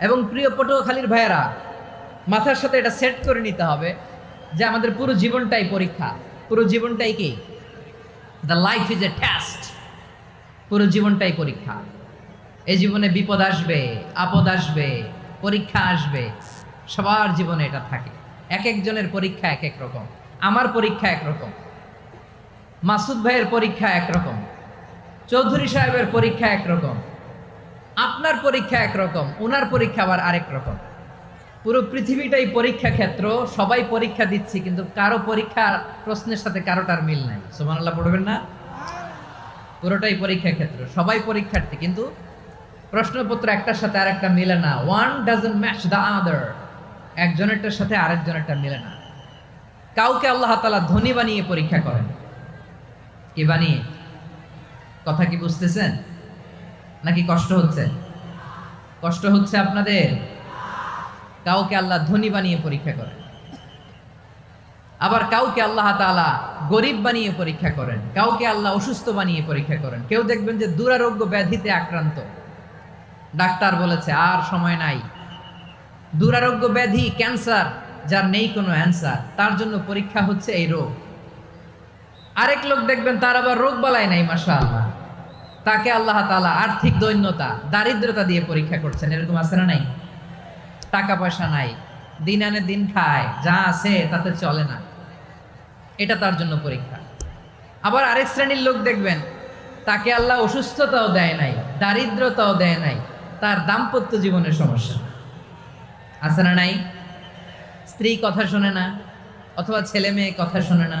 এবং প্রিয় পটুয়াখালীর ভাইয়েরা, মাথার সাথে এটা সেট করে নিতে হবে যে আমাদের পুরো জীবনটাই পরীক্ষা। পুরো জীবনটাই কি? The life is a test পুরো জীবনটাই পরীক্ষা। এই জীবনে বিপদ আসবে, আপদ আসবে, পরীক্ষা আসবে। সবার জীবনে এটা থাকে। এক একজনের পরীক্ষা এক এক রকম। আমার পরীক্ষা একরকম মাসুদ ভাইয়ের পরীক্ষা একরকম চৌধুরী সাহেবের পরীক্ষা একরকম আপনার পরীক্ষা একরকম ওনার পরীক্ষা আবার আরেক রকম। পুরো পৃথিবীটাই পরীক্ষা ক্ষেত্র, সবাই পরীক্ষা দিচ্ছি, কিন্তু কারও পরীক্ষার প্রশ্নের সাথে কারোটার মিল নাই। সুমানাল্লাহ পড়বেন না? পুরোটাই পরীক্ষা ক্ষেত্র, সবাই পরীক্ষার্থী, কিন্তু প্রশ্নপত্র একটার সাথে আরেকটা মিলে না। One doesn't match the other একজনেরটার সাথে আরেকজনেরটা মিলে না। কাউকে আল্লাহ তালা ধনী বানিয়ে পরীক্ষা করেন। কি বানিয়ে? কথা কি বুঝতেছেন? নাকি কষ্ট হচ্ছে? কষ্ট হচ্ছে আপনাদের? কাউকে আল্লাহ ধনী বানিয়ে পরীক্ষা করেন। আবার কাউকে আল্লাহ তাআলা গরিব বানিয়ে পরীক্ষা করেন। কাউকে আল্লাহ অসুস্থ বানিয়ে পরীক্ষা করেন। কেউ দেখবেন যে দুরারোগ্য ব্যাধিতে আক্রান্ত। ডাক্তার বলেছে, আর সময় নাই। দুরারোগ্য ব্যাধি, ক্যান্সার, যার নেই কোনো অ্যান্সার, তার জন্য পরীক্ষা হচ্ছে এই রোগ। আরেক লোক দেখবেন তার আবার রোগ বালাই নাই মাসা আল্লাহ তাকে আল্লাহ তাআলা আর্থিক দৈন্যতা, দারিদ্রতা দিয়ে পরীক্ষা করছেন। এরকম আছে না নাই? টাকা পয়সা নাই, দিন আনে দিন খায়, যা আছে তাতে চলে না। এটা তার জন্য পরীক্ষা। আবার আরেক শ্রেণির লোক দেখবেন, তাকে আল্লাহ অসুস্থতাও দেয় নাই, দারিদ্রতাও দেয় নাই, তার দাম্পত্য জীবনের সমস্যা। আছে না নাই? স্ত্রী কথা শোনে না, অথবা ছেলে মেয়ে কথা শোনে না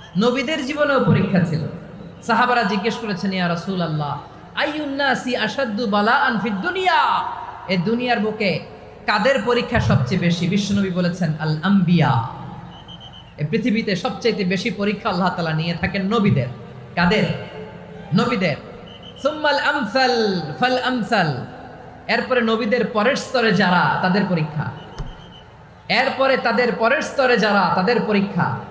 নবীদের জীবনেও পরীক্ষা ছিল। সাহাবারা জিজ্ঞেস করেছেন, ইয়া রাসূল আল্লাহ আইউন্নাসি আসাদ্দু বালা আনফিদ দুনিয়া? এ দুনিয়ার বুকে কাদের পরীক্ষা সবচেয়ে বেশি? বিশ্বনবী বলেছেন, আল আম্বিয়া। এই পৃথিবীতে সবচেয়ে বেশি পরীক্ষা আল্লাহ তালা নিয়ে থাকেন নবীদের। কাদের? নবীদের। সুম্মাল আমসাল, ফাল আমসাল। এরপরে নবীদের পরের স্তরে যারা, তাদের পরীক্ষা। এরপরে তাদের পরের স্তরে যারা, তাদের পরীক্ষা।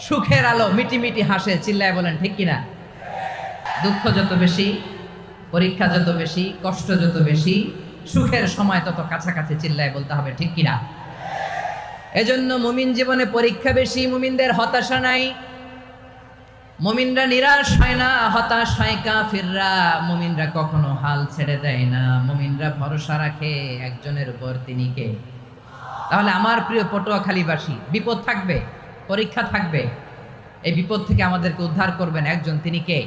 সুখের আলো মিটি মিটি হাসে, চিল্লায় বলেন, ঠিক কিনা? দুঃখ যত বেশি, পরীক্ষা যত বেশি, কষ্ট যত বেশি, সুখের সময় তত কাছাকাছি চিল্লায় বলতে হবে, ঠিক কিনা? এজন্য মুমিন জীবনে পরীক্ষা বেশি, মুমিনদের হতাশা নাই। মুমিনরা নিরাশ হয় না, হতাশ হয় কাফিররা। মুমিনরা কখনো হাল ছেড়ে দেয় না। মুমিনরা ভরসা রাখে একজনের উপর তিনি কে? তাহলে আমার প্রিয় পটুয়াখালীবাসী, বিপদ থাকবে? পরীক্ষা থাকবে। এই বিপদ থেকে আমাদেরকে উদ্ধার করবেন একজন, তিনি কে?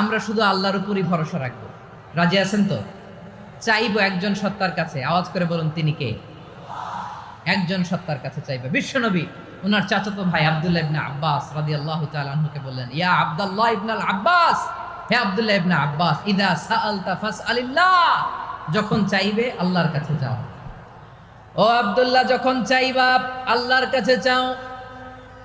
আমরা শুধু আল্লাহর উপরই ভরসা রাখব। রাজি আছেন তো? চাইব একজন সত্তার কাছে। আওয়াজ করে বলুন, তিনি কে? একজন সত্তার কাছে চাইবে। বিশ্বনবী ওনার চাচাতো ভাই আব্দুল্লাহ ইবনে আব্বাস রাদিয়াল্লাহু আল্লাহ আনহুকে বললেন, ইয়া আব্দুল্লাহ ইবনে আল আব্বাস, হে আব্দুল্লাহ ইবনে আব্বাস, ইদা সাআলতা ফাসআলিল্লাহ। যখন চাইবে আল্লাহর কাছে যাও। ও আব্দুল্লাহ, যখন চাইবা আল্লাহর কাছে চাও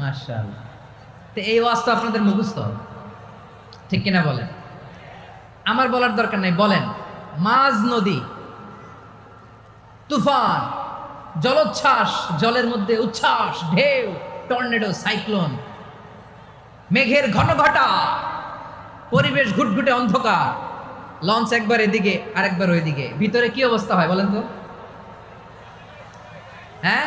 মাশাআল্লাহ। তো এই ওয়াজ আপনাদের মুখস্থ? ঠিক কিনা বলেন? আমার বলার দরকার নাই, বলেন। মাঝ নদী, তুফান, জলোচ্ছ্বাস, জলের মধ্যে উচ্ছ্বাস, ঢেউ, টর্নেডো, সাইক্লোন, মেঘের ঘন ঘটা পরিবেশ ঘুটঘুটে অন্ধকার, লঞ্চ একবার এদিকে, আরেকবার ওইদিকে। ভিতরে কি অবস্থা হয় বলেন তো? হ্যাঁ?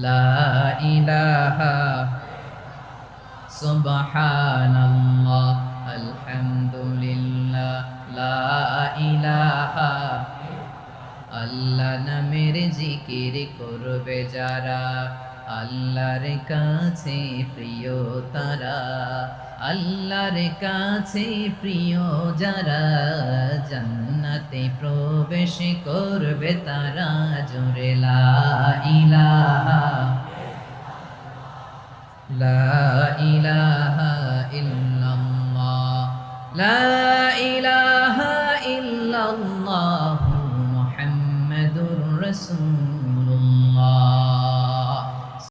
লা ইলাহা সুবহানাল্লাহ, আলহামদুলিল্লাহ, লা ইলাহা। আল্লাহ নামের জিকির করবে যারা, আল্লাহর কাছে প্রিয় তারা, আল্লাহর কাছে প্রিয় যারা জান্নাতে প্রবেশ করবে তারা জোরে লা ইলাহা লা ইলাহা ইল্লাল্লাহ লা ইলাহা